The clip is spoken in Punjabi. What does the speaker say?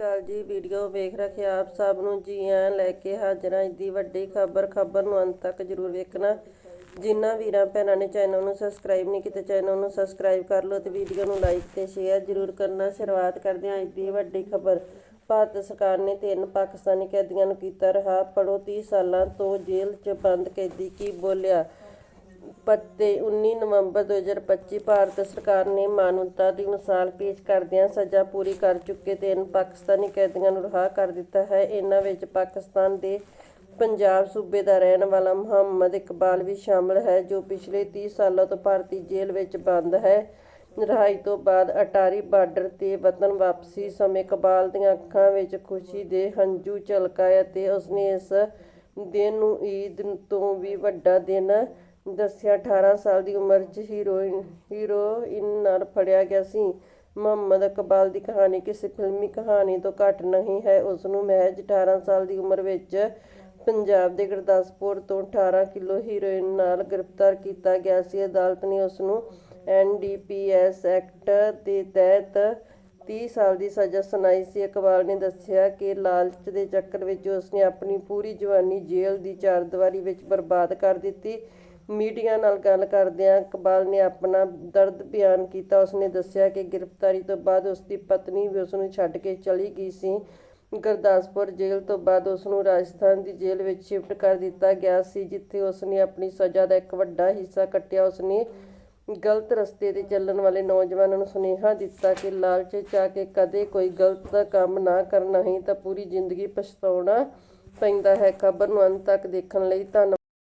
ਕਾਲ ਜੀ, ਵੀਡੀਓ ਵੇਖ ਰੱਖੇ ਆਪ ਸਭ ਨੂੰ। ਜੀ ਆਇਆਂ ਲੈ ਕੇ ਹਾਜ਼ਰ ਹਾਂ ਅੱਜ ਦੀ ਵੱਡੀ ਖਬਰ ਖਬਰ ਨੂੰ ਅੰਤ ਤੱਕ ਜਰੂਰ ਵੇਖਣਾ। ਜਿਨ੍ਹਾਂ ਵੀਰਾਂ ਭੈਣਾਂ ਨੇ ਚੈਨਲ ਨੂੰ ਸਬਸਕ੍ਰਾਈਬ ਨਹੀਂ ਕੀਤਾ, ਚੈਨਲ ਨੂੰ ਸਬਸਕ੍ਰਾਈਬ ਕਰ ਲਓ ਤੇ ਵੀਡੀਓ ਨੂੰ ਲਾਈਕ ਤੇ ਸ਼ੇਅਰ ਜਰੂਰ ਕਰਨਾ। ਸ਼ੁਰੂਆਤ ਕਰਦੇ ਹਾਂ ਅੱਜ ਦੀ ਵੱਡੀ ਖਬਰ। ਭਾਰਤ ਸਰਕਾਰ ਨੇ ਤਿੰਨ ਪਾਕਿਸਤਾਨੀ ਕੈਦੀਆਂ ਨੂੰ ਕੀਤਾ ਰਿਹਾ। ਪੜੋ 30 ਸਾਲਾਂ ਤੋਂ ਜੇਲ੍ਹ 'ਚ ਬੰਦ ਕੈਦੀ ਕੀ ਬੋਲਿਆ? ਪਤੇ 19 ਨਵੰਬਰ 2025 ਭਾਰਤ ਸਰਕਾਰ ਨੇ ਮਾਨਵਤਾ ਦੀ ਮਿਸਾਲ ਪੇਸ਼ ਕਰਦਿਆਂ ਸਜ਼ਾ ਪੂਰੀ ਕਰ ਚੁੱਕੇ ਤਿੰਨ ਪਾਕਿਸਤਾਨੀ ਕੈਦੀਆਂ ਨੂੰ ਰਿਹਾ ਕਰ ਦਿੱਤਾ ਹੈ। ਇਹਨਾਂ ਵਿੱਚ ਪਾਕਿਸਤਾਨ ਦੇ ਪੰਜਾਬ ਸੂਬੇ ਦਾ ਰਹਿਣ ਵਾਲਾ ਮੁਹੰਮਦ ਇਕਬਾਲ ਵੀ ਸ਼ਾਮਲ ਹੈ, ਜੋ ਪਿਛਲੇ 30 ਸਾਲਾਂ ਤੋਂ ਭਾਰਤੀ ਜੇਲ੍ਹ ਵਿੱਚ ਬੰਦ ਹੈ। ਰਿਹਾਈ ਤੋਂ ਬਾਅਦ ਅਟਾਰੀ ਬਾਰਡਰ ਤੇ ਵਤਨ ਵਾਪਸੀ ਸਮੇਂ ਇਕਬਾਲ ਦੀਆਂ ਅੱਖਾਂ ਵਿੱਚ ਖੁਸ਼ੀ ਦੇ ਹੰਝੂ ਝਲਕਾਏ ਅਤੇ ਉਸਨੇ ਇਸ ਦਿਨ ਨੂੰ ਈਦ ਤੋਂ ਵੀ ਵੱਡਾ ਦਿਨ ਦੱਸਿਆ 18 ਸਾਲ ਦੀ ਉਮਰ 'ਚ ਹੀਰੋਇਨ ਹੀਰੋਇਨ ਨਾਲ ਫੜਿਆ ਗਿਆ ਸੀ। ਮੁਹੰਮਦ ਇਕਬਾਲ ਦੀ ਕਹਾਣੀ ਕਿਸੇ ਫਿਲਮੀ ਕਹਾਣੀ ਤੋਂ ਘੱਟ ਨਹੀਂ ਹੈ। ਉਸ ਨੂੰ ਮਹਿਜ 18 ਸਾਲ ਦੀ ਉਮਰ ਵਿੱਚ ਪੰਜਾਬ ਦੇ ਗੁਰਦਾਸਪੁਰ ਤੋਂ 18 ਕਿਲੋ ਹੀਰੋਇਨ ਨਾਲ ਗ੍ਰਿਫਤਾਰ ਕੀਤਾ ਗਿਆ ਸੀ। ਅਦਾਲਤ ਨੇ ਉਸ ਨੂੰ ਐਨਡੀਪੀਐਸ ਐਕਟ ਦੇ ਤਹਿਤ 30 ਸਾਲ ਦੀ ਸਜ਼ਾ ਸੁਣਾਈ ਸੀ। ਇਕਬਾਲ ਨੇ ਦੱਸਿਆ ਕਿ ਲਾਲਚ ਦੇ ਚੱਕਰ ਵਿੱਚ ਉਸਨੇ ਆਪਣੀ ਪੂਰੀ ਜਵਾਨੀ ਜੇਲ੍ਹ ਦੀ ਚਾਰਦੀਵਾਰੀ ਵਿੱਚ ਬਰਬਾਦ ਕਰ ਦਿੱਤੀ। ਮੀਡੀਆ ਨਾਲ ਗੱਲ ਕਰਦਿਆਂ ਇਕਬਾਲ ਨੇ ਆਪਣਾ ਦਰਦ ਬਿਆਨ ਕੀਤਾ। ਉਸਨੇ ਦੱਸਿਆ ਕਿ ਗ੍ਰਿਫਤਾਰੀ ਤੋਂ ਬਾਅਦ ਉਸਦੀ ਪਤਨੀ ਵੀ ਉਸ ਨੂੰ ਛੱਡ ਕੇ ਚਲੀ ਗਈ ਸੀ। ਗੁਰਦਾਸਪੁਰ ਜੇਲ੍ਹ ਤੋਂ ਬਾਅਦ ਉਸ ਨੂੰ ਰਾਜਸਥਾਨ ਦੀ ਜੇਲ੍ਹ ਵਿੱਚ ਸ਼ਿਫਟ ਕਰ ਦਿੱਤਾ ਗਿਆ ਸੀ, ਜਿੱਥੇ ਉਸਨੇ ਆਪਣੀ ਸਜ਼ਾ ਦਾ ਇੱਕ ਵੱਡਾ ਹਿੱਸਾ ਕੱਟਿਆ। ਉਸਨੇ ਗਲਤ ਰਸਤੇ ਤੇ ਚੱਲਣ ਵਾਲੇ ਨੌਜਵਾਨਾਂ ਨੂੰ ਸੁਨੇਹਾ ਦਿੱਤਾ ਕਿ ਲਾਲਚ 'ਚ ਆ ਕੇ ਕਦੇ ਕੋਈ ਗਲਤ ਕੰਮ ਨਾ ਕਰਨਾ ਹੀ ਤਾਂ ਪੂਰੀ ਜ਼ਿੰਦਗੀ ਪਛਤਾਉਣਾ ਪੈਂਦਾ ਹੈ। ਖਬਰ ਨੂੰ ਅੰਤ ਤੱਕ ਦੇਖਣ ਲਈ ਧੰਨਵਾਦ।